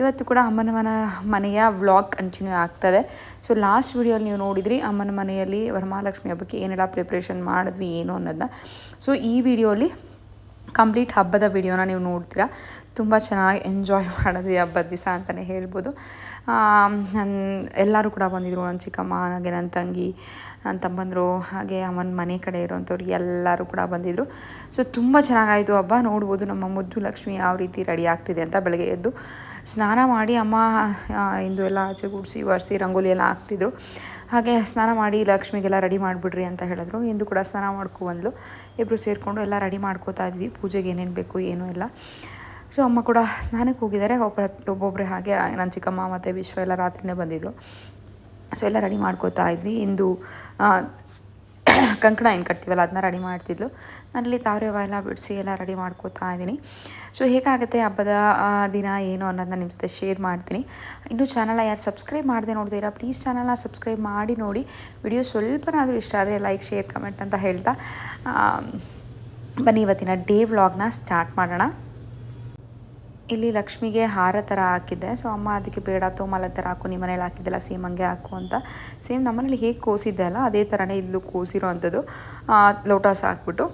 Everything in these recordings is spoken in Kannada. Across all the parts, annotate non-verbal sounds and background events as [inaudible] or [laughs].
ಇವತ್ತು ಕೂಡ ಅಮ್ಮನ ಮನ, ಮನೆಯ ವ್ಲಾಗ್ ಕಂಟಿನ್ಯೂ ಆಗ್ತದೆ. ಸೊ ಲಾಸ್ಟ್ ವಿಡಿಯೋಲಿ ನೀವು ನೋಡಿದ್ರಿ ಅಮ್ಮನ ಮನೆಯಲ್ಲಿ ವರಮಹಾಲಕ್ಷ್ಮಿ ಹಬ್ಬಕ್ಕೆ ಏನೆಲ್ಲ ಪ್ರಿಪ್ರೇಷನ್ ಮಾಡಿದ್ವಿ, ಏನು ಅನ್ನೋದನ್ನ. ಸೊ ಈ ವಿಡಿಯೋಲಿ ಕಂಪ್ಲೀಟ್ ಹಬ್ಬದ ವಿಡಿಯೋನ ನೀವು ನೋಡ್ತೀರಾ. ತುಂಬ ಚೆನ್ನಾಗಿ ಎಂಜಾಯ್ [laughs] ಮಾಡಿದ್ವಿ ಹಬ್ಬದ ದಿವಸ ಅಂತಲೇ ಹೇಳ್ಬೋದು. ನನ್ನ ಎಲ್ಲರೂ ಕೂಡ ಬಂದಿದ್ರು. ನನ್ನ ಚಿಕ್ಕಮ್ಮ, ಹಾಗೆ ನನ್ನ ತಂಗಿ ನನ್ನ ತಮ್ಮಂದರು, ಹಾಗೆ ಅಮ್ಮನ ಮನೆ ಕಡೆ ಇರೋವಂಥವ್ರು ಎಲ್ಲರೂ ಕೂಡ ಬಂದಿದ್ದರು ಸೊ ತುಂಬ ಚೆನ್ನಾಗಾಯಿತು ಹಬ್ಬ. ನೋಡ್ಬೋದು ನಮ್ಮ ಮುದ್ದು ಲಕ್ಷ್ಮಿ ಯಾವ ರೀತಿ ರೆಡಿ ಆಗ್ತಿದೆ ಅಂತ ಬೆಳಗ್ಗೆ ಎದ್ದು. ಸ್ನಾನ ಮಾಡಿ ಅಮ್ಮ ಇಂದು ಎಲ್ಲ ಆಚೆ ಗುಡಿಸಿ ಒರೆಸಿ, ರಂಗೋಲಿ ಎಲ್ಲ ಹಾಕ್ತಿದ್ರು. ಹಾಗೆ ಸ್ನಾನ ಮಾಡಿ ಲಕ್ಷ್ಮಿಗೆಲ್ಲ ರೆಡಿ ಮಾಡಿಬಿಡ್ರಿ ಅಂತ ಹೇಳಿದ್ರು. ಇಂದು ಕೂಡ ಸ್ನಾನ ಮಾಡ್ಕೊಬಂದ್ಲು ಇಬ್ಬರು ಸೇರಿಕೊಂಡು ಎಲ್ಲ ರೆಡಿ ಮಾಡ್ಕೋತಾ ಇದ್ವಿ. ಪೂಜೆಗೆ ಏನೇನು ಬೇಕು, ಏನು ಇಲ್ಲ. ಸೊ ಅಮ್ಮ ಕೂಡ ಸ್ನಾನಕ್ಕೆ ಹೋಗಿದ್ದಾರೆ. ಒಬ್ಬರ ಒಬ್ಬೊಬ್ಬರೇ ಹಾಗೆ ನನ್ನ ಚಿಕ್ಕಮ್ಮ ಮತ್ತು ವಿಶ್ವ ಎಲ್ಲ ರಾತ್ರಿನೇ ಬಂದಿದ್ದರು ಸೊ ಎಲ್ಲ ರೆಡಿ ಮಾಡ್ಕೋತಾ ಇದ್ವಿ. ಇಂದು ಕಂಕಣ ಏನು ಕಟ್ತೀವಲ್ಲ ಅದನ್ನ ರೆಡಿ ಮಾಡ್ತಿದ್ಲು. ನಾನಲ್ಲಿ ತಾವ್ರೆ ಹೂವ ಎಲ್ಲ ಬಿಡಿಸಿ ಎಲ್ಲ ರೆಡಿ ಮಾಡ್ಕೋತಾ ಇದ್ದೀನಿ ಸೊ ಹೇಗಾಗುತ್ತೆ ಹಬ್ಬದ ದಿನ ಏನು ಅನ್ನೋದನ್ನ ನಿಮ್ಮ ಜೊತೆ ಶೇರ್ ಮಾಡ್ತೀನಿ. ಇನ್ನೂ ಚಾನಲ್ನ ಯಾರು ಸಬ್ಸ್ಕ್ರೈಬ್ ಮಾಡದೆ ನೋಡ್ತೀರಾ ಪ್ಲೀಸ್ ಚಾನಲ್ನ ಸಬ್ಸ್ಕ್ರೈಬ್ ಮಾಡಿ ನೋಡಿ. ವಿಡಿಯೋ ಸ್ವಲ್ಪನಾದರೂ ಇಷ್ಟ ಆದರೆ ಲೈಕ್ ಶೇರ್ ಕಮೆಂಟ್ ಅಂತ ಹೇಳ್ತಾ. ಬನ್ನಿ ಇವತ್ತಿನ ಡೇ ವ್ಲಾಗ್ನ ಸ್ಟಾರ್ಟ್ ಮಾಡೋಣ. ಇಲ್ಲಿ ಲಕ್ಷ್ಮಿಗೆ ಹಾರ ಥರ ಹಾಕಿದ್ದೆ. ಸೊ ಅಮ್ಮ ಅದಕ್ಕೆ ಬೇಡ, ತೋಮಲ ಥರ ಹಾಕು ನಿಮ್ಮ ಮನೇಲಿ ಹಾಕಿದ್ದೆಲ್ಲ ಸೇಮ್ ಹಂಗೆ ಹಾಕು ಅಂತ. ಸೇಮ್ ನಮ್ಮನೇಲಿ ಹೇಗೆ ಕೋಸಿದ್ದೆ ಅಲ್ಲ, ಅದೇ ಥರನೇ ಇಲ್ಲೂ ಕೋಸಿರೋ ಅಂಥದ್ದು ಲೋಟಸ್ ಹಾಕ್ಬಿಟ್ಟು.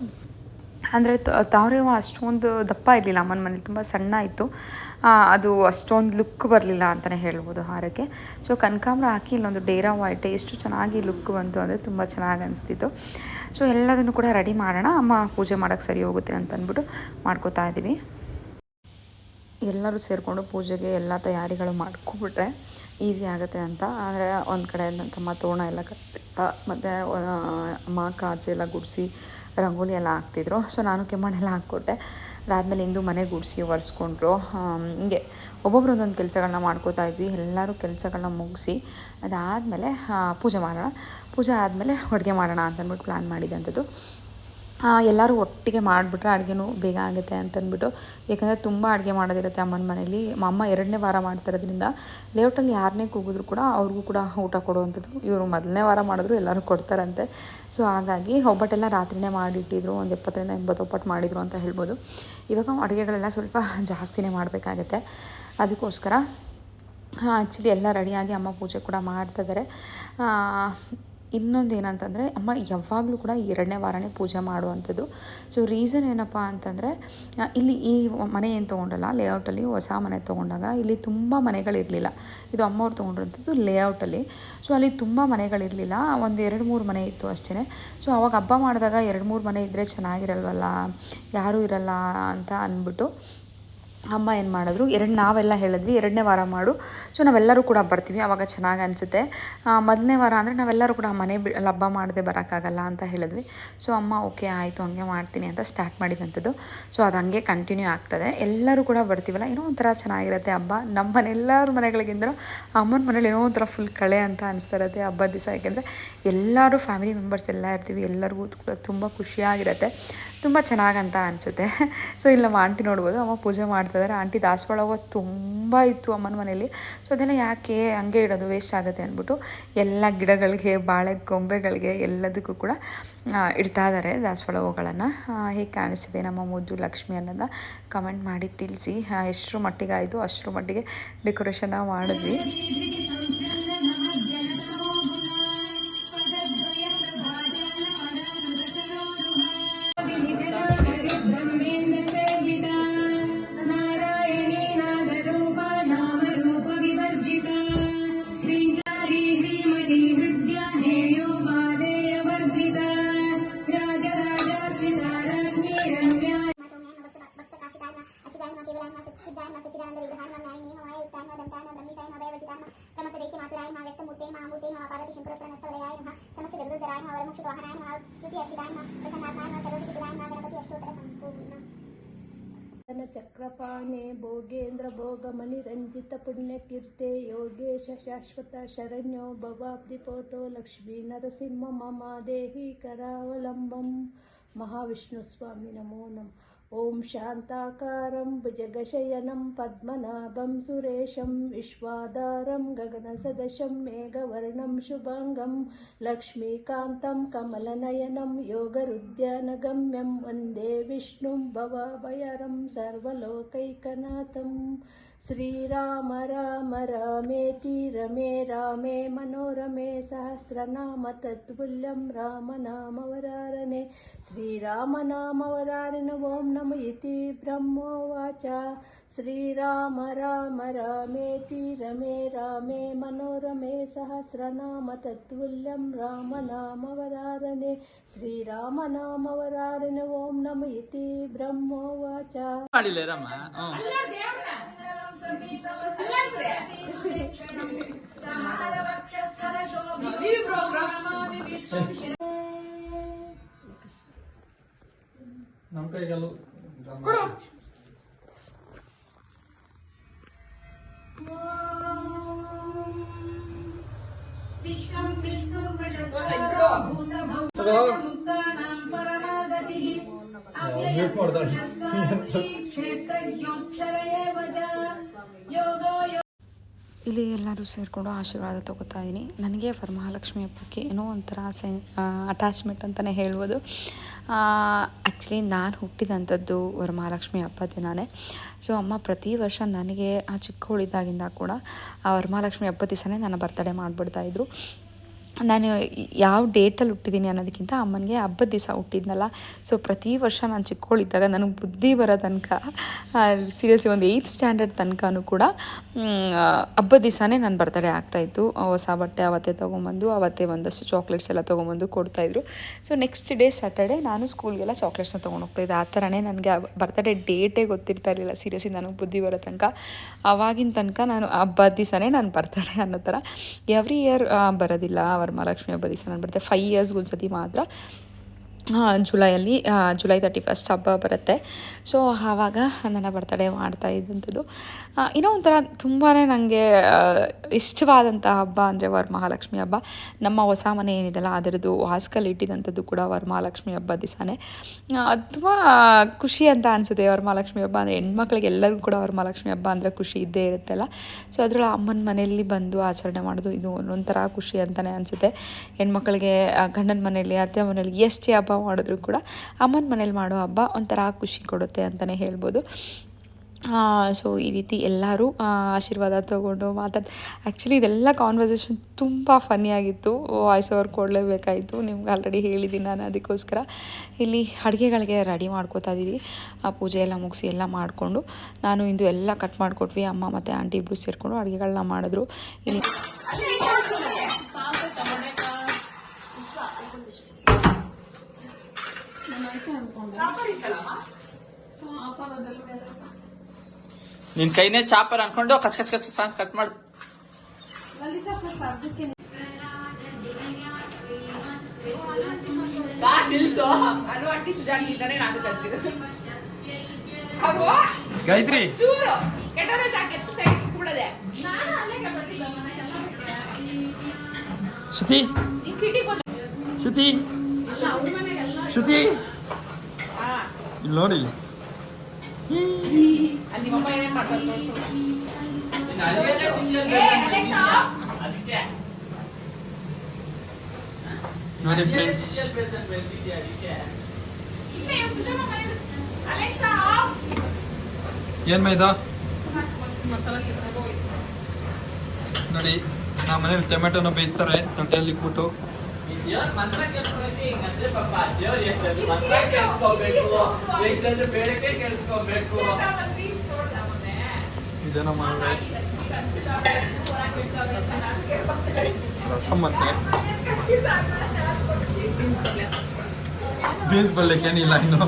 ಅಂದರೆ ತಾವ್ರೆ ಹೂವು ಅಷ್ಟೊಂದು ದಪ್ಪ ಇರಲಿಲ್ಲ ಅಮ್ಮನ ಮನೇಲಿ, ತುಂಬ ಸಣ್ಣ ಇತ್ತು. ಅದು ಅಷ್ಟೊಂದು ಲುಕ್ ಬರಲಿಲ್ಲ ಅಂತಲೇ ಹೇಳ್ಬೋದು ಹಾರಕ್ಕೆ. ಸೊ ಕನಕಾಂಬ್ರ ಹಾಕಿ ಇಲ್ಲೊಂದು ಡೇರಾ ವೈಟ್, ಎಷ್ಟು ಚೆನ್ನಾಗಿ ಲುಕ್ ಬಂತು ಅಂದರೆ ತುಂಬ ಚೆನ್ನಾಗಿ ಅನಿಸ್ತಿತ್ತು. ಸೊ ಎಲ್ಲದನ್ನು ಕೂಡ ರೆಡಿ ಮಾಡೋಣ. ಅಮ್ಮ ಪೂಜೆ ಮಾಡೋಕ್ಕೆ ಸರಿ ಹೋಗುತ್ತೆ ಅಂತ ಅಂದ್ಬಿಟ್ಟು ಮಾಡ್ಕೋತಾ ಇದ್ದೀವಿ ಎಲ್ಲರೂ ಸೇರಿಕೊಂಡು ಪೂಜೆಗೆ ಎಲ್ಲ ತಯಾರಿಗಳು ಮಾಡ್ಕೊಬಿಟ್ರೆ ಈಸಿ ಆಗುತ್ತೆ ಅಂತ. ಆದರೆ ಒಂದು ಕಡೆ ತಮ್ಮ ತೋರಣ ಎಲ್ಲ ಕಟ್ಟಿ ಮತ್ತು ಅಮ್ಮ ಕಾಚೆ ಎಲ್ಲ ಗುಡಿಸಿ ರಂಗೋಲಿ ಎಲ್ಲ ಹಾಕ್ತಿದ್ರು. ಸೊ ನಾನು ಕೆಮ್ಮಣ್ಣೆಲ್ಲ ಹಾಕ್ಕೊಟ್ಟೆ. ಅದಾದಮೇಲೆ ಇಂದು ಮನೆ ಗುಡಿಸಿ ಒರೆಸ್ಕೊಂಡ್ರು. ಹಿಂಗೆ ಒಬ್ಬೊಬ್ರು ಒಂದೊಂದು ಕೆಲಸಗಳನ್ನ ಮಾಡ್ಕೋತಾ ಇದ್ವಿ. ಎಲ್ಲರೂ ಕೆಲಸಗಳನ್ನ ಮುಗಿಸಿ ಅದಾದಮೇಲೆ ಪೂಜೆ ಮಾಡೋಣ. ಪೂಜೆ ಆದಮೇಲೆ ಅಡುಗೆ ಮಾಡೋಣ ಅಂತ ಅಂದ್ಬಿಟ್ಟು ಪ್ಲ್ಯಾನ್ ಮಾಡಿದಂಥದ್ದು. ಆ, ಎಲ್ಲರೂ ಒಟ್ಟಿಗೆ ಮಾಡಿಬಿಟ್ರೆ ಅಡುಗೆನೂ ಬೇಗ ಆಗುತ್ತೆ ಅಂತಂದ್ಬಿಟ್ಟು. ಯಾಕಂದರೆ ತುಂಬ ಅಡುಗೆ ಮಾಡೋದಿರುತ್ತೆ ಅಮ್ಮನ ಮನೇಲಿ. ಅಮ್ಮ ಎರಡನೇ ವಾರ ಮಾಡ್ತಿರೋದ್ರಿಂದ ಲೇಔಟಲ್ಲಿ ಯಾರನ್ನೇ ಕೂಗಿದ್ರು ಕೂಡ ಅವ್ರಿಗೂ ಕೂಡ ಊಟ ಕೊಡುವಂಥದ್ದು. ಇವರು ಮೊದಲನೇ ವಾರ ಮಾಡಿದ್ರು, ಎಲ್ಲರೂ ಕೊಡ್ತಾರಂತೆ. ಸೊ ಹಾಗಾಗಿ ಒಬ್ಬಟ್ಟೆಲ್ಲ ರಾತ್ರಿನೇ ಮಾಡಿಟ್ಟಿದ್ರು, ಒಂದು ಎಪ್ಪತ್ತರಿಂದ ಎಂಬತ್ತು ಒಬ್ಬಟ್ಟು ಮಾಡಿದರು ಅಂತ ಹೇಳ್ಬೋದು. ಇವಾಗ ಅಡುಗೆಗಳೆಲ್ಲ ಸ್ವಲ್ಪ ಜಾಸ್ತಿನೇ ಮಾಡಬೇಕಾಗತ್ತೆ. ಅದಕ್ಕೋಸ್ಕರ ಆ್ಯಕ್ಚುಲಿ ಎಲ್ಲ ರೆಡಿಯಾಗಿ ಅಮ್ಮ ಪೂಜೆ ಕೂಡ ಮಾಡ್ತಿದ್ದಾರೆ ಇನ್ನೊಂದು ಏನಂತಂದರೆ, ಅಮ್ಮ ಯಾವಾಗಲೂ ಕೂಡ ಎರಡನೇ ವಾರನೇ ಪೂಜೆ ಮಾಡುವಂಥದ್ದು. ಸೊ ರೀಸನ್ ಏನಪ್ಪ ಅಂತಂದರೆ ಇಲ್ಲಿ ಈ ಮನೆ ಏನು ತೊಗೊಂಡಲ್ಲ ಲೇಔಟಲ್ಲಿ ಹೊಸ ಮನೆ ತೊಗೊಂಡಾಗ ಇಲ್ಲಿ ತುಂಬ ಮನೆಗಳಿರಲಿಲ್ಲ. ಇದು ಅಮ್ಮವ್ರು ತೊಗೊಂಡಿರೋಂಥದ್ದು ಲೇಔಟಲ್ಲಿ ಸೊ ಅಲ್ಲಿ ತುಂಬ ಮನೆಗಳಿರಲಿಲ್ಲ. ಒಂದು ಎರಡು ಮೂರು ಮನೆ ಇತ್ತು ಅಷ್ಟೇ ಸೊ ಅವಾಗ ಹಬ್ಬ ಮಾಡಿದಾಗ ಎರಡು ಮೂರು ಮನೆ ಇದ್ದರೆ ಚೆನ್ನಾಗಿರಲ್ವಲ್ಲ, ಯಾರೂ ಇರಲ್ಲ ಅಂತ ಅಂದ್ಬಿಟ್ಟು ಅಮ್ಮ ಏನು ಮಾಡಿದ್ರು, ಎರಡು ನಾವೆಲ್ಲ ಹೇಳಿದ್ವಿ, ಎರಡನೇ ವಾರ ಮಾಡು. ಸೊ ನಾವೆಲ್ಲರೂ ಕೂಡ ಬರ್ತೀವಿ ಆವಾಗ ಚೆನ್ನಾಗಿ ಅನಿಸುತ್ತೆ. ಮೊದಲನೇ ವಾರ ಅಂದರೆ ನಾವೆಲ್ಲರೂ ಕೂಡ ಮನೆ ಬಿ ಹಬ್ಬ ಮಾಡದೆ ಬರೋಕ್ಕಾಗಲ್ಲ ಅಂತ ಹೇಳಿದ್ವಿ. ಸೊ, ಅಮ್ಮ, ಓಕೆ, ಆಯಿತು, ಹಂಗೆ ಮಾಡ್ತೀನಿ ಅಂತ ಸ್ಟಾರ್ಟ್ ಮಾಡಿದಂಥದ್ದು. ಸೊ, ಅದು ಹಂಗೆ ಕಂಟಿನ್ಯೂ ಆಗ್ತದೆ. ಎಲ್ಲರೂ ಕೂಡ ಬರ್ತೀವಲ್ಲ, ಏನೋ ಒಂಥರ ಚೆನ್ನಾಗಿರುತ್ತೆ ಹಬ್ಬ. ನಮ್ಮ ಮನೆ ಎಲ್ಲರ ಮನೆಗಳಿಗಿಂತ ಅಮ್ಮನ ಮನೇಲಿ ಏನೋ ಒಂಥರ ಫುಲ್ ಕಳೆ ಅಂತ ಅನಿಸ್ತಾ ಇರುತ್ತೆ ಹಬ್ಬದ ದಿವಸ. ಯಾಕೆಂದರೆ ಎಲ್ಲರೂ ಫ್ಯಾಮಿಲಿ ಮೆಂಬರ್ಸ್ ಎಲ್ಲ ಇರ್ತೀವಿ, ಎಲ್ಲರಿಗೂ ಕೂಡ ತುಂಬ ಖುಷಿಯಾಗಿರುತ್ತೆ. ತುಂಬ ಚೆನ್ನಾಗಂತ ಅನಿಸುತ್ತೆ. [laughs] ಸೊ ಇಲ್ಲಿ ನಮ್ಮ ಆಂಟಿ ನೋಡ್ಬೋದು, ಅಮ್ಮ ಪೂಜೆ ಮಾಡ್ತಾಯಿದ್ದಾರೆ ಆಂಟಿ ದಾಸವಾಳ ಹೂವು ತುಂಬ ಇತ್ತು ಅಮ್ಮನ ಮನೇಲಿ ಸೊ ಅದೆಲ್ಲ ಯಾಕೆ ಹಂಗೆ ಇಡೋದು ವೇಸ್ಟ್ ಆಗುತ್ತೆ ಅಂದ್ಬಿಟ್ಟು ಎಲ್ಲ ಗಿಡಗಳಿಗೆ, ಬಾಳೆ ಗೊಂಬೆಗಳಿಗೆ ಎಲ್ಲದಕ್ಕೂ ಕೂಡ ಇಡ್ತಾ ಇದ್ದಾರೆ ದಾಸವಾಳ ಹೂಗಳನ್ನು. ಹೇಗೆ ಕಾಣಿಸಿದೆ ನಮ್ಮ ಮುದ್ದು ಲಕ್ಷ್ಮಿ ಅನ್ನೋದನ್ನ ಕಮೆಂಟ್ ಮಾಡಿ ತಿಳಿಸಿ. ಎಷ್ಟರ ಮಟ್ಟಿಗೆ ಆಯಿತು, ಅಷ್ಟರ ಮಟ್ಟಿಗೆ ಡೆಕೋರೇಷನ್ನ ಮಾಡಿದ್ವಿ. पुण्यकीर्ते योगेश शाश्वत शरण्यो भवाब्धिपोतो लक्ष्मी नरसिंह मम देहि करावलम्बं महाविष्णुस्वामी नमो नमः। ॐ शान्ताकारं भुजगशयनं पद्मनाभं सुरेशं विश्वाधारं गगनसदशं मेघवर्णं शुभाङ्गं लक्ष्मीकान्तं कमलनयनं योगरुद्यानगम्यं वन्दे विष्णुं भवाभयरं सर्वलोकैकनाथम् श्रीराम राम रामेति रमे रामे मनोरमे सहस्रनाम तत्तुल्यं रामनामवरारणे श्रीरामनामवरारिण ॐ नम इति ब्रह्मोवाच श्रीराम राम रामेति रमे रामे मनोरमे सहस्रनाम तत्तुल्यं रामनामवरारणे श्रीरामनामवरारिण ॐ नम इति ब्रह्मोवाच ಮಾಡಿಲ್ಲ ರಮ್ಮ ಹ್ಞೂ ನಮ್ಮ ಕೈಗೆಲ್ಲ ಇಲ್ಲಿ ಎಲ್ಲರೂ ಸೇರಿಕೊಂಡು ಆಶೀರ್ವಾದ ತಗೋತಾ ಇದ್ದೀನಿ ನನಗೆ ವರಮಹಾಲಕ್ಷ್ಮಿ ಹಬ್ಬಕ್ಕೆ ಏನೋ ಒಂಥರ ಸೆ ಅಟ್ಯಾಚ್ಮೆಂಟ್ ಅಂತಲೇ ಹೇಳ್ಬೋದು. ಆ್ಯಕ್ಚುಲಿ ನಾನು ಹುಟ್ಟಿದಂಥದ್ದು ವರಮಹಾಲಕ್ಷ್ಮಿ ಹಬ್ಬ ದಿನಾನೇ. ಸೊ ಅಮ್ಮ ಪ್ರತಿ ವರ್ಷ ನನಗೆ ಆ ಚಿಕ್ಕವಳಿದ್ದಾಗಿಂದ ಕೂಡ ಆ ವರಮಹಾಲಕ್ಷ್ಮಿ ಹಬ್ಬ ದಿವಸನೇ ನನ್ನ ಬರ್ತಡೇ ಮಾಡಿಬಿಡ್ತಾಯಿದ್ರು ನಾನು ಯಾವ ಡೇಟಲ್ಲಿ ಹುಟ್ಟಿದ್ದೀನಿ ಅನ್ನೋದಕ್ಕಿಂತ ಅಮ್ಮನಿಗೆ ಹಬ್ಬದ ದಿವಸ ಹುಟ್ಟಿದ್ನಲ್ಲ. ಸೊ ಪ್ರತಿ ವರ್ಷ ನಾನು ಚಿಕ್ಕವಳಿದ್ದಾಗ ನನಗೆ ಬುದ್ಧಿ ಬರೋ ತನಕ ಸೀರಿಯಸ್ಲಿ ಒಂದು ಏಯ್ತ್ ಸ್ಟ್ಯಾಂಡರ್ಡ್ ತನಕನೂ ಕೂಡ ಹಬ್ಬದ ದಿವಸನೇ ನಾನು ಬರ್ತಡೇ ಆಗ್ತಾಯಿತ್ತು ಹೊಸ ಬಟ್ಟೆ ಅವತ್ತೇ ತೊಗೊಂಬಂದು, ಅವತ್ತೇ ಒಂದಷ್ಟು ಚಾಕ್ಲೇಟ್ಸ್ ಎಲ್ಲ ತೊಗೊಂಬಂದು ಕೊಡ್ತಾಯಿದ್ರು ಸೊ ನೆಕ್ಸ್ಟ್ ಡೇ ಸ್ಯಾಟರ್ಡೇ ನಾನು ಸ್ಕೂಲ್ಗೆಲ್ಲ ಚಾಕ್ಲೇಟ್ಸ್ನ ತೊಗೊಂಡು ಹೋಗ್ತಾಯಿದ್ದೆ ಆ ಥರನೇ ನನಗೆ ಬರ್ತಡೇ ಡೇಟೇ ಗೊತ್ತಿರ್ತಾ ಇರಲಿಲ್ಲ. ಸೀರಿಯಸ್ಲಿ ನನಗೆ ಬುದ್ಧಿ ಬರೋ ತನಕ. ಆವಾಗಿನ ತನಕ ನಾನು ಹಬ್ಬದ ದಿವಸನೇ ನಾನು ಬರ್ತಡೇ ಅನ್ನೋ ಥರ. ಎವ್ರಿ ಇಯರ್ ಬರೋದಿಲ್ಲ. ವರಮಹಾಲಕ್ಷ್ಮಿ ಹಬ್ಬ ದಿವಸ ನಾನು ಬರ್ತೇನೆ. ಫೈವ್ ಇಯರ್ಸ್ಗೆ ಒಂದ್ಸತಿ ಮಾತ್ರ. ಜುಲೈಯಲ್ಲಿ ಜುಲೈ ತರ್ಟಿ ಫಸ್ಟ್ ಹಬ್ಬ ಬರುತ್ತೆ. ಸೊ ಆವಾಗ ನನ್ನ ಬರ್ತಡೇ ಮಾಡ್ತಾ ಇದ್ದಂಥದ್ದು. ಇನ್ನೂ ಒಂಥರ ತುಂಬಾ ನನಗೆ ಇಷ್ಟವಾದಂಥ ಹಬ್ಬ ಅಂದರೆ ವರಮಹಾಲಕ್ಷ್ಮಿ ಹಬ್ಬ. ನಮ್ಮ ಹೊಸ ಮನೆ ಏನಿದೆಲ್ಲ ಅದರದ್ದು ವಾಸ್ಕಲ್ಲಿ ಇಟ್ಟಿದ್ದಂಥದ್ದು ಕೂಡ ವರಮಹಾಲಕ್ಷ್ಮಿ ಹಬ್ಬ ದಿವಸನೇ ತುಂಬ ಖುಷಿ ಅಂತ ಅನಿಸುತ್ತೆ ವರಮಹಾಲಕ್ಷ್ಮಿ ಹಬ್ಬ ಅಂದರೆ. ಹೆಣ್ಮಕ್ಳಿಗೆ ಎಲ್ಲರಿಗೂ ಕೂಡ ವರಮಹಾಲಕ್ಷ್ಮಿ ಹಬ್ಬ ಅಂದರೆ ಖುಷಿ ಇದ್ದೇ ಇರುತ್ತಲ್ಲ. ಸೊ ಅದರೊಳಗೆ ಅಮ್ಮನ ಮನೆಯಲ್ಲಿ ಬಂದು ಆಚರಣೆ ಮಾಡೋದು ಇದು ಒಂದೊಂಥರ ಖುಷಿ ಅಂತಲೇ ಅನಿಸುತ್ತೆ. ಹೆಣ್ಮಕ್ಳಿಗೆ ಗಂಡನ ಮನೆಯಲ್ಲಿ, ಅತ್ತೆ ಮನೆಯಲ್ಲಿ, ಎಷ್ಟೇ ಹಬ್ಬ ಮಾಡಿದ್ರು ಕೂಡ ಅಮ್ಮನ ಮನೇಲಿ ಮಾಡೋ ಹಬ್ಬ ಒಂಥರ ಖುಷಿ ಕೊಡುತ್ತೆ ಅಂತಲೇ ಹೇಳ್ಬೋದು. ಸೊ ಈ ರೀತಿ ಎಲ್ಲರೂ ಆಶೀರ್ವಾದ ತೊಗೊಂಡು ಮಾತಾಡ್ ಆ್ಯಕ್ಚುಲಿ ಇದೆಲ್ಲ ಕಾನ್ವರ್ಸೇಷನ್ ತುಂಬ ಫನ್ನಿಯಾಗಿತ್ತು ವಾಯ್ಸ್ ಓವರ್ ಕೊಡಲೇಬೇಕಾಯಿತು ನಿಮ್ಗೆ ಆಲ್ರೆಡಿ ಹೇಳಿದ್ದೀನಿ ನಾನು ಅದಕ್ಕೋಸ್ಕರ. ಇಲ್ಲಿ ಅಡುಗೆಗಳಿಗೆ ರೆಡಿ ಮಾಡ್ಕೋತಾ ಇದ್ದೀವಿ ಆ, ಪೂಜೆ ಎಲ್ಲ ಮುಗಿಸಿ ಎಲ್ಲ ಮಾಡಿಕೊಂಡು ನಾನು ಇಂದು ಎಲ್ಲ ಕಟ್ ಮಾಡಿಕೊಟ್ವಿ. ಅಮ್ಮ ಮತ್ತು ಆಂಟಿ ಇಬ್ಬರು ಸೇರಿಕೊಂಡು ಅಡುಗೆಗಳನ್ನ ಮಾಡಿದ್ರು. ಇಲ್ಲಿ ನಿನ್ ಕೈನೇ ಚಾಪರ್ ಅನ್ಕೊಂಡು ಕಚ್ ಕಚ್ ಕಚ್ ಸಾಂಗ್ ಕಟ್ ಮಾಡು. ಗಾಯತ್ರಿ. ಶ್ರುತಿ. ಶ್ರುತಿ. ಶ್ರುತಿ. ಇಲ್ಲಿ ನೋಡಿ ನೋಡಿ ಫ್ರೆಂಡ್ಸ್ ಏನ್ ಮೈದಾ ನೋಡಿ ನಮ್ಮ ಮನೇಲಿ ಟೊಮೆಟೊನ ಬೇಯಿಸ್ತಾರೆ ತೊಟ್ಟೆಯಲ್ಲಿ ಇಟ್ಬಿಟ್ಟು ಇದೇನೋ ಮಾಡಿದ್ರೆ ರಸಂ ಮತ್ತೆ ಬೀನ್ಸ್ ಬರ್ಲಿಕ್ಕೇನಿಲ್ಲ ಇನ್ನು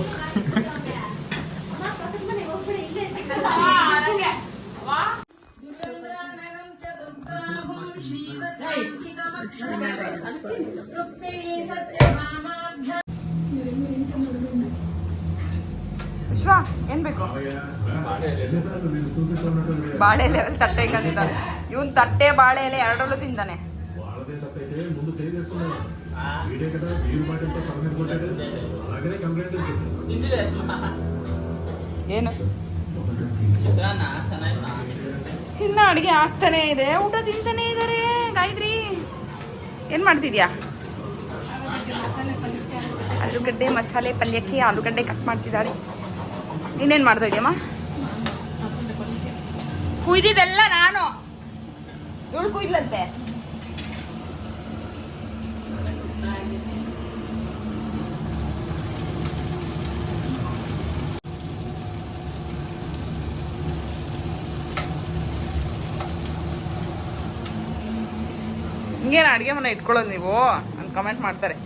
ವಿಶ್ವ, ಏನ್ ಬೇಕು? ಬಾಳೆ ಎಲೆ ತಟ್ಟೆ ಕಂಡಿದ್ದಾನೆ ಇವನ್ ತಟ್ಟೆ, ಬಾಳೆ ಎಲೆ ಎರಡರಲ್ಲೂ ತಿಂದಾನೆ. ಏನು? ಇನ್ನ ಅಡಿಗೆ ಆಗ್ತಾನೆ ಇದೆ. ಊಟ ತಿಂತಾನೆ ಇದಾರೆ, ಗಾಯತ್ರಿ. ಏನ್ ಮಾಡ್ತಿದ್ಯಾ? ಆಲೂಗಡ್ಡೆ ಮಸಾಲೆ ಪಲ್ಯಕ್ಕೆ ಆಲೂಗಡ್ಡೆ ಕಟ್ ಮಾಡ್ತಿದ್ದಾರೆ. ನೀನೇನ್ ಮಾಡ್ತಾ ಇದೀಯಮ್ಮ? ಕುಯ್ದಿದ್ದೆಲ್ಲ ನಾನು. ಇವಳು ಕುಯ್ದಂತೆ ಹಿಂಗೇನು ಅಡುಗೆ ಮನೆ ಇಟ್ಕೊಳ್ಳೋದು ನೀವು? ಅಂತ ಕಮೆಂಟ್ ಮಾಡ್ತಾರೆ.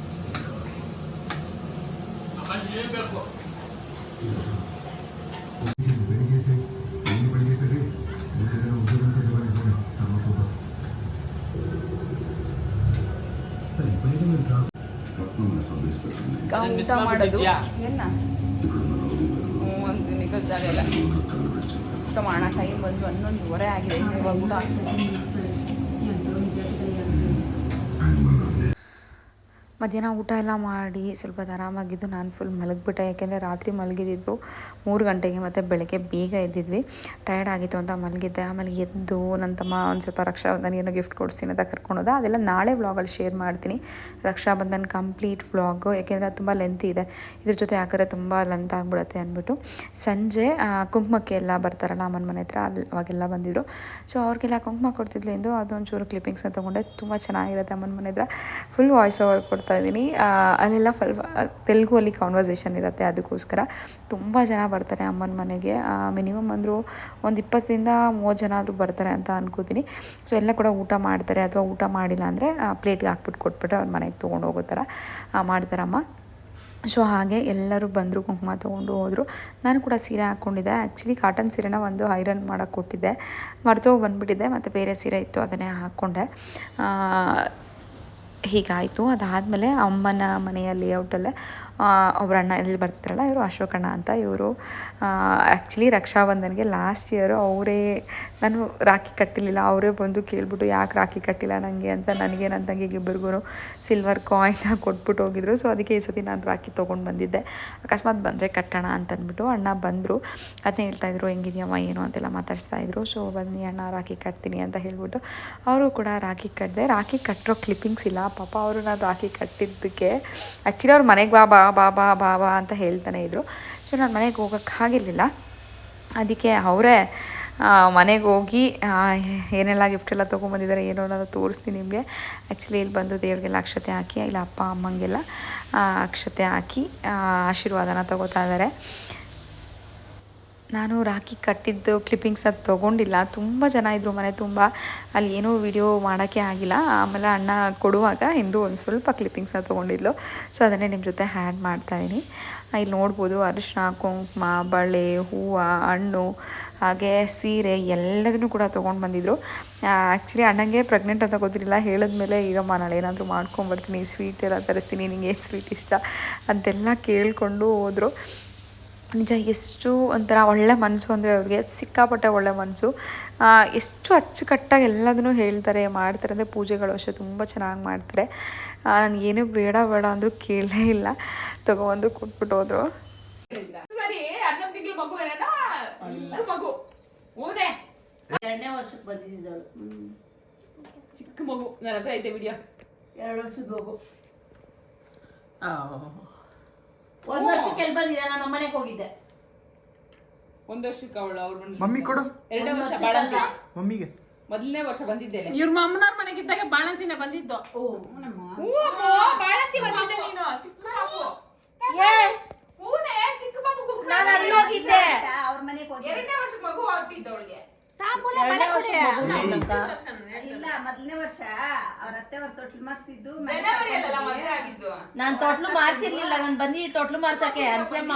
ಊಟ ಮಾಡೋದು? ಏನ? ಹ್ಞೂ ಅಂತೀನಿ ಗೊತ್ತಾಗಲ್ಲ ಊಟ ಮಾಡೋ ಟೈಮ್ ಬಂದು ಹನ್ನೊಂದುವರೆ ಆಗಿದೆ. ಇವಾಗ ಊಟ ಮಧ್ಯಾಹ್ನ ಊಟ ಎಲ್ಲ ಮಾಡಿ ಸ್ವಲ್ಪ ಆರಾಮಾಗಿದ್ದು ನಾನು ಫುಲ್ ಮಲಗಿಬಿಟ್ಟೆ. ಯಾಕೆಂದರೆ ರಾತ್ರಿ ಮಲಗಿದ್ದು ಮೂರು ಗಂಟೆಗೆ ಮತ್ತು ಬೆಳಗ್ಗೆ ಬೇಗ ಎದ್ದಿದ್ವಿ. ಟಯರ್ಡ್ ಆಗಿತ್ತು ಅಂತ ಮಲಗಿದ್ದೆ. ಆಮೇಲೆ ಎದ್ದು ನನ್ನ ತಮ್ಮ ಒಂದು ಸ್ವಲ್ಪ ರಕ್ಷಾಬಂಧನ ಏನೋ ಗಿಫ್ಟ್ ಕೊಡಿಸ್ತೀನಿ ಅಂತ ಕರ್ಕೊಂಡೋದ ಅದೆಲ್ಲ ನಾಳೆ ವ್ಲಾಗಲ್ಲಿ ಶೇರ್ ಮಾಡ್ತೀನಿ. ರಕ್ಷಾಬಂಧನ್ ಕಂಪ್ಲೀಟ್ ವ್ಲಾಗು ಯಾಕೆಂದರೆ ಅದು ತುಂಬ ಲೆಂತ್ ಇದೆ. ಇದ್ರ ಜೊತೆ ಹಾಕಿದ್ರೆ ತುಂಬ ಲೆಂತ್ ಆಗಿಬಿಡುತ್ತೆ ಅಂದ್ಬಿಟ್ಟು ಸಂಜೆ ಕುಂಕುಮಕ್ಕೆ ಎಲ್ಲ ಬರ್ತಾರಲ್ಲ ಅಮ್ಮನ ಮನೆ ಹತ್ರ, ಅಲ್ಲಿ ಅವಾಗೆಲ್ಲ ಬಂದಿದ್ದರು ಸೊ ಅವ್ರಿಗೆಲ್ಲ ಕುಂಕುಮ ಕೊಡ್ತಿದ್ಲು ಎಂದು ಅದೊಂಚೂರು ಕ್ಲಿಪ್ಪಿಂಗ್ಸ್ನ ತೊಗೊಂಡೆ. ತುಂಬ ಚೆನ್ನಾಗಿರುತ್ತೆ ಅಮ್ಮನ ಮನೆ ಹತ್ರ. ಫುಲ್ ವಾಯ್ಸ್ ಓವರ್ ಕೊಡ್ತಾ ಇದ್ದೀನಿ. ಅಲ್ಲೆಲ್ಲ ಫಲ್ ತೆಲುಗು ಅಲ್ಲಿ ಕಾನ್ವರ್ಸೇಷನ್ ಇರುತ್ತೆ ಅದಕ್ಕೋಸ್ಕರ. ತುಂಬ ಜನ ಬರ್ತಾರೆ ಅಮ್ಮನ ಮನೆಗೆ. ಮಿನಿಮಮ್ ಅಂದರೂ ಒಂದು ಇಪ್ಪತ್ತರಿಂದ ಮೂವತ್ತು ಜನ ಆದರೂ ಬರ್ತಾರೆ ಅಂತ ಅನ್ಕೋತೀನಿ. ಸೊ ಎಲ್ಲ ಕೂಡ ಊಟ ಮಾಡ್ತಾರೆ ಅಥವಾ ಊಟ ಮಾಡಿಲ್ಲ ಅಂದರೆ ಪ್ಲೇಟ್ಗೆ ಹಾಕ್ಬಿಟ್ಟು ಕೊಟ್ಬಿಟ್ಟು ಅವ್ರ ಮನೆಗೆ ತೊಗೊಂಡು ಹೋಗೋ ಥರ ಮಾಡ್ತಾರಮ್ಮ ಸೊ ಹಾಗೆ ಎಲ್ಲರೂ ಬಂದರು, ಕುಂಕುಮ ತೊಗೊಂಡು ಹೋದರು. ನಾನು ಕೂಡ ಸೀರೆ ಹಾಕ್ಕೊಂಡಿದ್ದೆ ಆ್ಯಕ್ಚುಲಿ ಕಾಟನ್ ಸೀರೆನ ಒಂದು ಐರನ್ ಮಾಡೋಕ್ಕೆ ಕೊಟ್ಟಿದ್ದೆ. ಮರ್ತೋಗಿ ಬಂದುಬಿಟ್ಟಿದ್ದೆ, ಮತ್ತು ಬೇರೆ ಸೀರೆ ಇತ್ತು, ಅದನ್ನೇ ಹಾಕ್ಕೊಂಡೆ ಹೀಗಾಯಿತು. ಅದಾದಮೇಲೆ ಅಮ್ಮನ ಮನೆಯ ಲೇಔಟಲ್ಲೇ ಅಣ್ಣ ಎಲ್ಲಿ ಬರ್ತಾರಲ್ಲ, ಇವರು ಅಶೋಕಣ್ಣ ಅಂತ ಇವರು. ಆ್ಯಕ್ಚುಲಿ ರಕ್ಷಾಬಂಧನ್ಗೆ ಲಾಸ್ಟ್ ಇಯರು ಅವರೇ ನಾನು ರಾಖಿ ಕಟ್ಟಿರಲಿಲ್ಲ, ಅವರೇ ಬಂದು ಕೇಳ್ಬಿಟ್ಟು ಯಾಕೆ ರಾಖಿ ಕಟ್ಟಿಲ್ಲ ನನಗೆ ಅಂತ ನನಗೆ ನನ್ನ ತಂಗಿಗೆ ಇಬ್ಬರಿಗೂ ಸಿಲ್ವರ್ ಕಾಯಿನ್ನ ಕೊಟ್ಬಿಟ್ಟು ಹೋಗಿದ್ರು. ಸೊ ಅದಕ್ಕೆ ಈ ಸತಿ ನಾನು ರಾಖಿ ತೊಗೊಂಡು ಬಂದಿದ್ದೆ. ಅಕಸ್ಮಾತ್ ಬಂದರೆ ಕಟ್ಟೋಣ ಅಂತಂದ್ಬಿಟ್ಟು ಅಣ್ಣ ಬಂದರು. ಅದನ್ನೇ ಹೇಳ್ತಾಯಿದ್ರು ಹೆಂಗಿದೆಯಮ್ಮ, ಏನು ಅಂತೆಲ್ಲ ಮಾತಾಡ್ಸ್ತಾ ಇದ್ರು. ಸೊ ಬನ್ನಿ ಅಣ್ಣ, ರಾಖಿ ಕಟ್ತೀನಿ ಅಂತ ಹೇಳ್ಬಿಟ್ಟು ಅವರು ಕೂಡ ರಾಖಿ ಕಟ್ಟಿದೆ ರಾಖಿ ಕಟ್ಟಿರೋ ಕ್ಲಿಪ್ಪಿಂಗ್ಸ್ ಇಲ್ಲ. ಪಾಪ ಅವರು ನಾನು ರಾಖಿ ಕಟ್ಟಿದ್ದಕ್ಕೆ ಆ್ಯಕ್ಚುಲಿ ಅವ್ರ ಮನೆಗೆ ಬಾ ಬಾ ಬಾ ಬಾ ಬಾ ಅಂತ ಹೇಳ್ತಾನೆ ಇದ್ರು. ಸೊ ನಾನು ಮನೆಗೆ ಹೋಗೋಕ್ಕೆ ಆಗಿರಲಿಲ್ಲ. ಅದಕ್ಕೆ ಅವರೇ ಮನೆಗೆ ಹೋಗಿ ಏನೆಲ್ಲ ಗಿಫ್ಟ್ ಎಲ್ಲ ತೊಗೊಂಬಂದಿದ್ದಾರೆ ಏನೋ ಅನ್ನೋದು ತೋರಿಸ್ತೀನಿ ನಿಮಗೆ. ಆ್ಯಕ್ಚುಲಿ ಇಲ್ಲಿ ಬಂದು ದೇವ್ರಿಗೆಲ್ಲ ಅಕ್ಷತೆ ಹಾಕಿ, ಇಲ್ಲ ಅಪ್ಪ, ಅಮ್ಮಂಗೆಲ್ಲ ಅಕ್ಷತೆ ಹಾಕಿ ಆಶೀರ್ವಾದನ ತಗೋತಾ ಇದ್ದಾರೆ ನಾನು ರಾಖಿ ಕಟ್ಟಿದ್ದು ಕ್ಲಿಪ್ಪಿಂಗ್ಸ್ ಅದು ತೊಗೊಂಡಿಲ್ಲ. ತುಂಬ ಜನ ಇದ್ದರು ಮನೆ ತುಂಬ. ಅಲ್ಲಿ ಏನೂ ವಿಡಿಯೋ ಮಾಡೋಕ್ಕೆ ಆಗಿಲ್ಲ. ಆಮೇಲೆ ಅಣ್ಣ ಕೊಡುವಾಗ ಇಂದು ಒಂದು ಸ್ವಲ್ಪ ಕ್ಲಿಪ್ಪಿಂಗ್ಸ್ನ ತೊಗೊಂಡಿದ್ಲು. ಸೊ ಅದನ್ನೇ ನಿಮ್ಮ ಜೊತೆ ಹ್ಯಾಡ್ ಮಾಡ್ತಾಯಿದ್ದೀನಿ ಇಲ್ಲಿ ನೋಡ್ಬೋದು ಅರಿಶಿನ ಕುಂಕುಮ, ಬಳೆ, ಹೂವು, ಹಣ್ಣು, ಹಾಗೆ ಸೀರೆ ಎಲ್ಲದನ್ನೂ ಕೂಡ ತೊಗೊಂಡು ಬಂದಿದ್ರು. ಆ್ಯಕ್ಚುಲಿ ಅಣ್ಣಂಗೆ ಪ್ರೆಗ್ನೆಂಟ್ ಅಂತ ಗೊತ್ತಿರಲಿಲ್ಲ. ಹೇಳಿದ್ಮೇಲೆ ಈಗಮ್ಮ ನಾಳೆ ಏನಾದರೂ ಮಾಡ್ಕೊಂಬರ್ತೀನಿ ಸ್ವೀಟ್ ಎಲ್ಲ ತರಿಸ್ತೀನಿ, ನಿಂಗೆ ಏನು ಸ್ವೀಟ್ ಇಷ್ಟ? ಅಂತೆಲ್ಲ ಕೇಳಿಕೊಂಡು ಹೋದರು. ನಿಜ ಎಷ್ಟು ಒಂಥರ ಒಳ್ಳೆ ಮನಸ್ಸು ಅಂದರೆ ಅವ್ರಿಗೆ ಸಿಕ್ಕಾಪಟ್ಟೆ ಒಳ್ಳೆ ಮನಸ್ಸು. ಎಷ್ಟು ಅಚ್ಚುಕಟ್ಟಾಗಿ ಎಲ್ಲದನ್ನೂ ಹೇಳ್ತಾರೆ ಮಾಡ್ತಾರೆ ಅಂದರೆ ಪೂಜೆಗಳು ಅಷ್ಟೇ ತುಂಬ ಚೆನ್ನಾಗಿ ಮಾಡ್ತಾರೆ. ನಾನು ಏನೂ ಬೇಡ ಬೇಡ ಅಂದರೂ ಕೇಳಲೇ ಇಲ್ಲ. ತಗೊಬಂದು ಕೊಟ್ಬಿಟ್ಟು ಹೋದರು. ಎರಡನೇ ವರ್ಷಕ್ಕೆ ಬಂದಿದ್ದಳು. ಚಿಕ್ಕ ಮಗು. ನನ್ನ ಹತ್ರ ಐತೆ ವಿಡಿಯೋ. ಎರಡು ವರ್ಷದ ಮಗು ಒಂದ್ ವರ್ಷಕ್ಕೆ ಎಲ್ಲಿ ಬಂದಿದೆ ನಾನು ನಮ್ಮನೆಗೆ ಹೋಗಿದ್ದೆ. ಒಂದ್ ವರ್ಷಕ್ಕೆ ಅವಳು ಅವ್ರ ಮಮ್ಮಿ ಕೊಡು. ಎರಡನೇ ವರ್ಷ. ಬಾಳಂತಿ ಮಮ್ಮಿಗೆ. ಮೊದಲನೇ ವರ್ಷ ಬಂದಿದ್ದೇನೆ ಇವ್ರ ಮಾಮನಾರ್ ಮನೆಗಿದ್ದಾಗ ಬಾಣಂತಿನ ಬಂದಿದ್ದು. ಹ್ಞೂ ಅಮ್ಮ, ಬಾಳಂತಿ ಬಂದಿದ್ದೆ ನೀನು. ಚಿಕ್ಕ ಪಾಪು. ಹೂನೆ ಚಿಕ್ಕ ಪಾಪು ಮನೆಗೆ ಹೋಗಿದ್ದೆ ಎರಡನೇ ವರ್ಷ ಮಗು ಆಗ್ತಿದ್ದ ಅವಳಿಗೆ ಮೊದಲನೇ ವರ್ಷ. ಅವ್ರ ಅತ್ತೆ ಅವ್ರ ತೊಟ್ಲು ಮಾರ್ಸಿದ್ದು ನಾನ್ ತೊಟ್ಲು ಮಾರ್ಸಿರ್ಲಿಲ್ಲ ನಾನ್ ಬಂದಿ ತೊಟ್ಲು ಮಾರ್ಸಕ್ಕೆ ಅನ್ಸಮ್ಮ.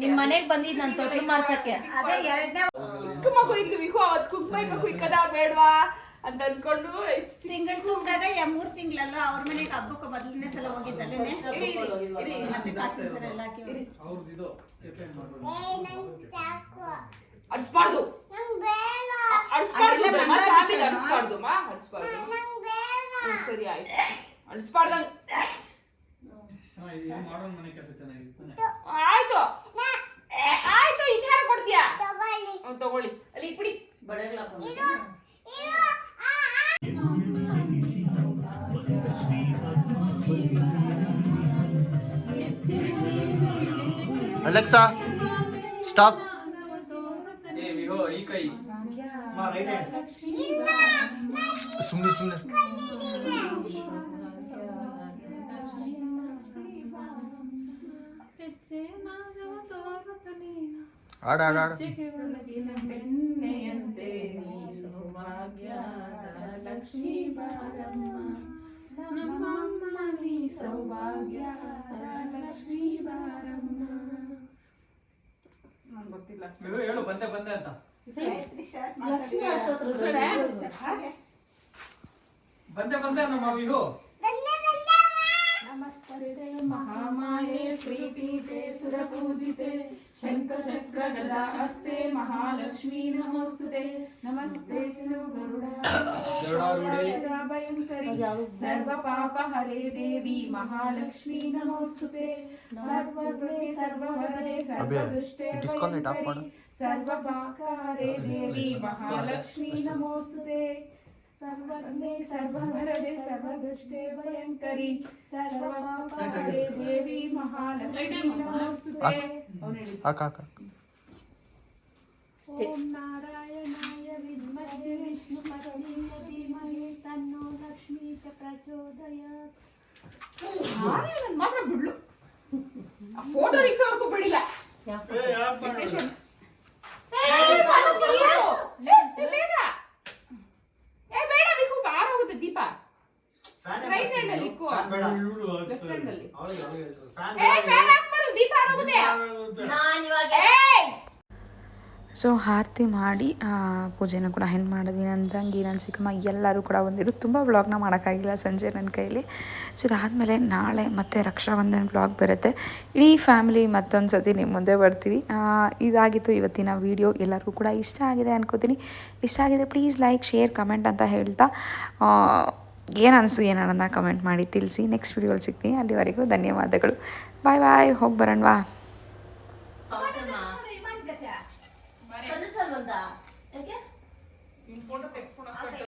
ನಿಮ್ ಮನೆಗ್ ಬಂದಿದ್ ನಾನ್ ತೊಟ್ಲು ಮಾರ್ಸಕ್ಕೆ. ಅದೇ ಎರಡನೇ ಚಿಕ್ಕ ಮಗು ಇದ್ದು ವಿಹು ಕುಕ್ ಕುಂಕುಮ ಇಕ್ಕದ ಬೇಡವಾ ಅಂತ ಅನ್ಕೊಂಡು ಎಷ್ಟು ತಿಂಗಳು ತುಂಬಿದಾಗ ಯಾ ಮೂರ್ ತಿಂಗಳಲ್ಲ ಅವ್ರ ಮನೆಗೆ ಹಬ್ಬಕ್ಕೆ ಮೊದಲನೇ ಸಲ ಹೋಗಿದ್ದಲ್ಲೇನೆ ಮತ್ತೆ ಕಾಸಿನ ಸರ ಎಲ್ಲ ಹಾಕಿ. ಅಡ್ಸ್ಬಾರ್ದು. ಅಡಿಸ್ಬಾರ್ದು ಮಾ ಬಿಚ್ಚೋಣ. ಅಡ್ಸ್ಬಾರ್ದು. ಮಾ ಅಡ್ಸ್ಬಾರ್ದು. ಸರಿ ಆಯ್ತು. ಅಡಿಸ್ಬಾರ್ದಂಗ್. ಆಯ್ತು. ಆಯ್ತು ಇನ್ಯಾರ ಕೊಡ್ತೀಯಾ? ತಗೊಳ್ಳಿ. ಅಲ್ಲಿ ಇಟ್ಬಿಡಿ. Alexa, ಅಲೆಕ್ಸಾ ಸ್ಟಾಪ್ ಏ ವಿಹೋ ಈ ಕೈ ಸುಮ್ಮನೆ ಸುಮ್ಮನೆ ಆಡ ಆಡ ಆಡ ಬೆಣ್ಣೆಯಂತೆ ನೀ ಸೌಭಾಗ್ಯದ ಲಕ್ಷ್ಮೀ ಬಾರಮ್ಮ ನಮ್ಮಮ್ಮ ನೀ ಸೌಭಾಗ್ಯದ ಲಕ್ಷ್ಮೀ ಬಾರಮ್ಮ ನಂಗ್ ಗೊತ್ತಿಲ್ಲ ಅಷ್ಟೇ. ವಿಹೋ ಹೇಳು ಬಂದೆ ಬಂದೆ ಅಂತ ಲಕ್ಷ್ಮೀ ಅಷ್ಟೋತ್ರದ ಬಂದೆ ಬಂದೆ ನಮ್ಮ ವಿಹೋ. ನಮಸ್ತೆ ಮಹಾಮಾಯೆ. श्रीपीठे सुरपूजिते शङ्खचक्रगदा हस्ते महालक्ष्मी नमोऽस्तुते नमस्ते भयङ्करि सर्वपापहरे देवी महालक्ष्मी नमोऽस्तुते नमस्ते सर्वहरे सर्वदुष्टे सर्वपापहरे देवी महालक्ष्मी नमोऽस्तुते ಸರ್ವವರದೆ ಸರ್ವದುಷ್ಟೇ disconnect off ಮಾಡು. ಸರ್ವ ಪಾಪ ಹರೇ ದೇವಿ ಮಹಾಲಕ್ಷ್ಮೀ ನಮೋಸ್ತುತೆ ಸರ್ವಜ್ಞೆ ಸರ್ವವರದೆ ಸರ್ವದುಷ್ಟೇ ಭಯಂಕರಿ ಸರ್ವ ಪಾಪ ಹರೇ ದೇವಿ ಮಹಾಲಕ್ಷ್ಮೀ ನಮೋಸ್ತುತೆ ಅವ್ನು ಹೇಳಿ. ಹಾಕ ಹಾಕ ಓಂ ನಾರಾಯಣಾಯ ವಿದ್ಮಹೇ ವಿಷ್ಣುಪತ್ನಿಯ ಧೀಮಹಿ ತನ್ನೋ ಲಕ್ಷ್ಮೀ ಚ ಪ್ರಚೋದಯಾತ್ ನಾರಾಯಣನ್ ಮಾತ್ರ ಬಿಡ್ಲು ಆ ಫೋಟೋ ರಿಕ್ಸೋವರೆಗೂ ಬಿಡಿಲ್ಲ Depression. ಏ, ಅದು ನೀರು. ಲೇ, ಬೇಗ ಏ ಬೇಡ ವಿಕು ದೀಪ? ರೈಟ್ ಹ್ಯಾಂಡ್ ಅಲ್ಲಿ ಇಕ್ಕು. ಲೆಫ್ಟ್ ಹ್ಯಾಂಡ್ ಅಲ್ಲಿ. ಏ ಫ್ಯಾನ್ ಹಾಕ್ಬಿಡು ದೀಪ ಆರೋಗುತ್ತೆ ನಾನ್ ಇವಾಗ ಸೊ ಆರತಿ ಮಾಡಿ ಪೂಜೆನ ಕೂಡ ಹೆಣ್ಣು ಮಾಡಿದ್ವಿ. ನನ್ನ ತಂಗಿ ನನ್ನ ಚಿಕ್ಕಮ್ಮ ಎಲ್ಲರೂ ಕೂಡ ಬಂದಿದ್ರು. ತುಂಬ ವ್ಲಾಗ್ನ ಮಾಡೋಕ್ಕಾಗಿಲ್ಲ ಸಂಜೆ ನನ್ನ ಕೈಲಿ. ಸೊ ಇದಾದಮೇಲೆ ನಾಳೆ ಮತ್ತೆ ರಕ್ಷಾಬಂಧನ ವ್ಲಾಗ್ ಬರುತ್ತೆ. ಇಡೀ ಫ್ಯಾಮಿಲಿ ಮತ್ತೊಂದು ಸತಿ ನಿಮ್ಮ ಮುಂದೆ ಬರ್ತೀವಿ. ಇದಾಗಿತ್ತು ಇವತ್ತಿನ ವಿಡಿಯೋ ಎಲ್ಲರಿಗೂ ಕೂಡ ಇಷ್ಟ ಆಗಿದೆ ಅನ್ಕೋತೀನಿ. ಇಷ್ಟ ಆಗಿದೆ ಪ್ಲೀಸ್ ಲೈಕ್ ಶೇರ್ ಕಮೆಂಟ್ ಅಂತ ಹೇಳ್ತಾ. ಏನು ಅನಿಸು ಏನನ್ನ ಕಮೆಂಟ್ ಮಾಡಿ ತಿಳಿಸಿ. ನೆಕ್ಸ್ಟ್ ವಿಡಿಯೋಲಿ ಸಿಗ್ತೀನಿ. ಅಲ್ಲಿವರೆಗೂ ಧನ್ಯವಾದಗಳು. ಬಾಯ್ ಬಾಯ್ ಹೋಗಿ ಬರೋಣವಾ